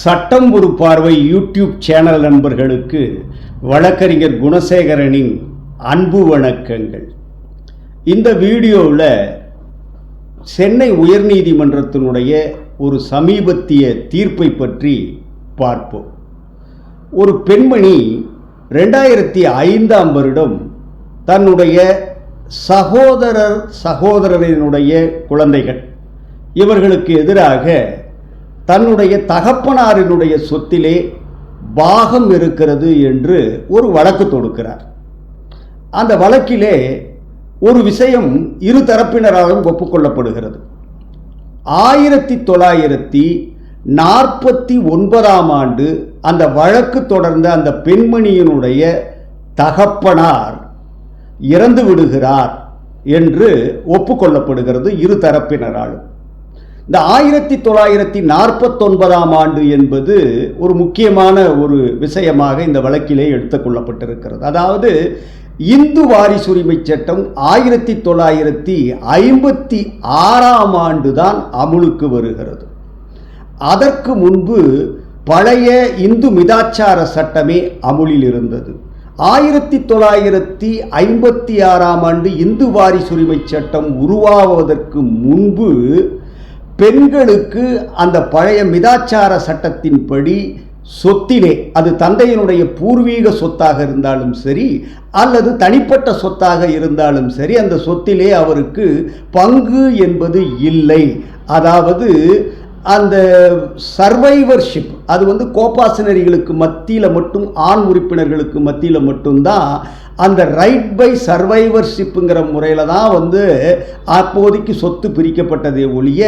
சட்டம் ஒரு பார்வை யூடியூப் சேனல் நண்பர்களுக்கு வழக்கறிஞர் குணசேகரனின் அன்பு வணக்கங்கள். இந்த வீடியோவில் சென்னை உயர்நீதிமன்றத்தினுடைய ஒரு சமீபத்திய தீர்ப்பை பற்றி பார்ப்போம். ஒரு பெண்மணி ரெண்டாயிரத்தி ஐந்தாம் வருடம் தன்னுடைய சகோதரர் சகோதரரினுடைய குழந்தைகள். இவர்களுக்கு எதிராக தன்னுடைய தகப்பனாரினுடைய சொத்திலே பாகம் இருக்கிறது என்று ஒரு வழக்கு தொடுக்கிறார். அந்த வழக்கிலே ஒரு விஷயம் இரு தரப்பினராலும் ஒப்புக்கொள்ளப்படுகிறது. ஆயிரத்தி தொள்ளாயிரத்தி நாற்பத்தி ஒன்பதாம் ஆண்டு அந்த வழக்கு தொடர்ந்த அந்த பெண்மணியினுடைய தகப்பனார் இறந்து விடுகிறார் என்று ஒப்புக்கொள்ளப்படுகிறது இரு தரப்பினராலும். இந்த ஆயிரத்தி தொள்ளாயிரத்தி நாற்பத்தொன்பதாம் ஆண்டு என்பது ஒரு முக்கியமான ஒரு விஷயமாக இந்த வழக்கிலே எடுத்துக்கொள்ளப்பட்டிருக்கிறது அதாவது இந்து வாரிசுரிமை சட்டம் ஆயிரத்தி தொள்ளாயிரத்தி ஐம்பத்தி ஆறாம் ஆண்டு தான் அமுலுக்கு வருகிறது. அதற்கு முன்பு பழைய இந்து மிதாச்சார சட்டமே அமுலில் இருந்தது. ஆயிரத்தி தொள்ளாயிரத்தி ஐம்பத்தி ஆறாம் ஆண்டு இந்து வாரிசுரிமை சட்டம் உருவாவதற்கு முன்பு பெண்களுக்கு அந்த பழைய மிதாச்சார சட்டத்தின்படி சொத்திலே அது தந்தையினுடைய பூர்வீக சொத்தாக இருந்தாலும் சரி அல்லது தனிப்பட்ட சொத்தாக இருந்தாலும் சரி அந்த சொத்திலே அவருக்கு பங்கு என்பது இல்லை. அதாவது அந்த சர்வைவர்ஷிப் அது வந்து கோபாசனரிகளுக்கு மத்தியில் மட்டும் ஆண் உறுப்பினர்களுக்கு மத்தியில் மட்டும்தான் அந்த ரைட் பை சர்வைவர்ஷிப்புங்கிற முறையில் தான் வந்து அப்போதைக்கு சொத்து பிரிக்கப்பட்டதே ஒழிய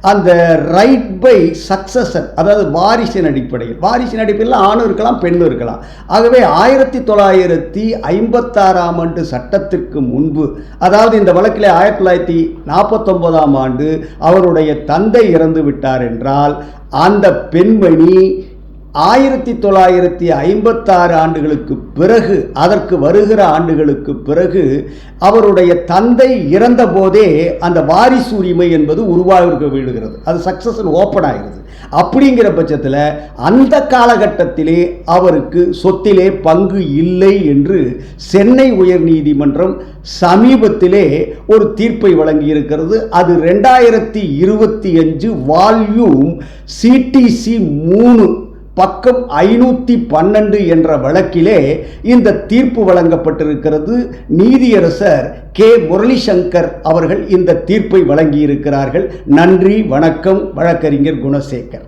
அந்த ரைட் பை சக்சஸன் அதாவது வாரிசின் அடிப்படையில் வாரிசின் அடிப்படையில் ஆணும் இருக்கலாம் பெண்ணும் இருக்கலாம். ஆகவே ஆயிரத்தி தொள்ளாயிரத்தி ஐம்பத்தாறாம் ஆண்டு சட்டத்திற்கு முன்பு அதாவது இந்த வழக்கில் ஆயிரத்தி தொள்ளாயிரத்தி நாற்பத்தொன்பதாம் ஆண்டு அவருடைய தந்தை இறந்து விட்டார் என்றால் அந்த பெண்மணி ஆயிரத்தி தொள்ளாயிரத்தி ஐம்பத்தாறு ஆண்டுகளுக்கு பிறகு அதற்கு வருகிற ஆண்டுகளுக்கு பிறகு அவருடைய தந்தை இறந்த போதே அந்த வாரிசு உரிமை என்பது உருவாக விடுகிறது. அது சக்சஸ் ஓப்பன் ஆகிறது அப்படிங்கிற பட்சத்தில் அந்த காலகட்டத்திலே அவருக்கு சொத்திலே பங்கு இல்லை என்று சென்னை உயர்நீதிமன்றம் சமீபத்திலே ஒரு தீர்ப்பை வழங்கியிருக்கிறது. அது ரெண்டாயிரத்தி இருபத்தி அஞ்சு வால்யூம் சிடிசி மூணு பக்கம் ஐநூற்றி பன்னெண்டு என்ற வழக்கிலே இந்த தீர்ப்பு வழங்கப்பட்டிருக்கிறது. நீதியரசர் கே. முரளிசங்கர் அவர்கள் இந்த தீர்ப்பை வழங்கியிருக்கிறார்கள். நன்றி வணக்கம் வழக்கறிஞர் குணசேகர்.